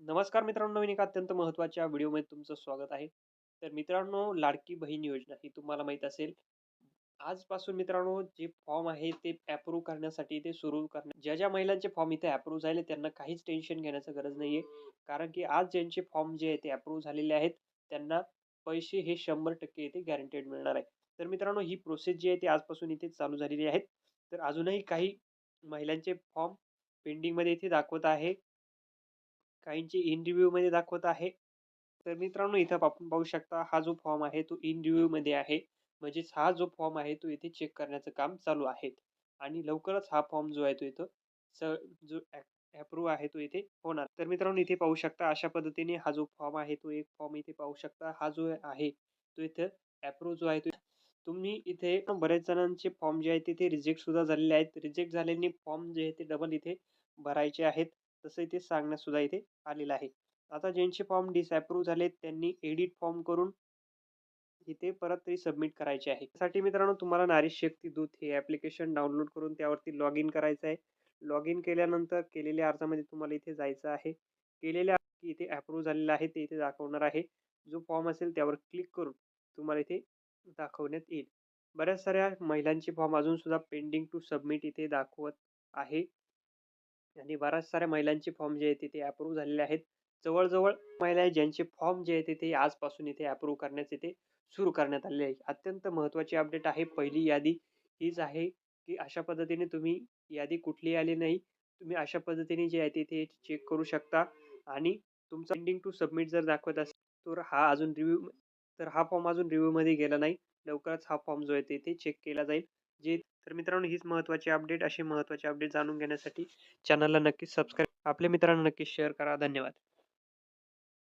नमस्कार मित्रांनो नवीन एका अत्यंत महत्त्वाच्या व्हिडिओमध्ये तुमचं स्वागत आहे. तर मित्रांनो लाडकी बहीण योजना ही तुम्हाला माहीत असेल. आजपासून मित्रांनो जे फॉर्म आहे ते अप्रूव्ह करण्यासाठी ते सुरू करण्या ज्या ज्या महिलांचे फॉर्म इथे अप्रूव्ह झाले त्यांना काहीच टेन्शन घेण्याचं गरज नाही आहे कारण की आज ज्यांचे फॉर्म जे आहे ते अप्रूव्ह झालेले आहेत त्यांना पैसे हे शंभर टक्के इथे गॅरंटेड मिळणार आहे. तर मित्रांनो ही प्रोसेस जी आहे ती आजपासून इथे चालू झालेली आहेत तर अजूनही काही महिलांचे फॉर्म पेंडिंगमध्ये इथे दाखवत आहे. काहींची इन रिव्ह्यूमध्ये दाखवत आहे. तर मित्रांनो इथं आपण पाहू शकता हा जो फॉर्म आहे तो इन रिव्ह्यूमध्ये आहे. म्हणजेच हा जो फॉर्म आहे तो इथे चेक करण्याचं काम चालू आहे. आणि लवकरच हा फॉर्म जो आहे तो इथं स जो अप्रूव्ह आहे तो इथे होणार. तर मित्रांनो इथे पाहू शकता अशा पद्धतीने हा जो फॉर्म आहे तो एक फॉर्म इथे पाहू शकता. हा जो आहे तो इथं अप्रूव्ह जो आहे तो तुम्ही इथे बऱ्याच जणांचे फॉर्म जे आहेत तिथे रिजेक्ट सुद्धा झालेले आहेत. रिजेक्ट झालेले फॉर्म जे आहे ते डबल इथे भरायचे आहेत. तसं इथे सांगण्यातसुद्धा इथे आलेलं आहे. आता ज्यांचे फॉर्म डिसअप्रूव्ह झाले त्यांनी एडिट फॉर्म करून इथे परत तरी सबमिट करायचे आहे. त्यासाठी मित्रांनो तुम्हाला नारी शक्ती दूत हे ॲप्लिकेशन डाउनलोड करून त्यावरती लॉग इन करायचं आहे. लॉग इन केल्यानंतर केलेल्या अर्जामध्ये तुम्हाला इथे जायचं आहे. केलेल्या की इथे अप्रूव्ह झालेलं आहे ते इथे दाखवणार आहे. जो फॉर्म असेल त्यावर क्लिक करून तुम्हाला इथे दाखवण्यात येईल. बऱ्याच साऱ्या महिलांचे फॉर्म अजूनसुद्धा पेंडिंग टू सबमिट इथे दाखवत आहे. आणि बऱ्याच साऱ्या महिलांचे फॉर्म जे आहेत ते अप्रूव्ह झालेले आहेत. जवळजवळ महिला आहे ज्यांचे फॉर्म जे आहेत ते आजपासून इथे अप्रूव्ह करण्याचे ते सुरू करण्यात आलेले आहे अत्यंत महत्त्वाची अपडेट आहे. पहिली यादी हीच आहे की अशा पद्धतीने तुम्ही यादी कुठली आली नाही तुम्ही अशा पद्धतीने जे आहे ते चेक करू शकता. आणि तुमचा पेंडिंग टू सबमिट जर दाखवत असेल तर हा अजून रिव्ह्यू तर हा फॉर्म अजून रिव्ह्यूमध्ये गेला नाही. लवकरच हा फॉर्म जो आहे ते चेक केला जाईल. जे तर मित्रांनो हीच महत्त्वाची अपडेट अशी महत्त्वाची अपडेट जाणून घेण्यासाठी चॅनलला नक्कीच सबस्क्राईब आपल्या मित्रांना नक्कीच शेअर करा. धन्यवाद.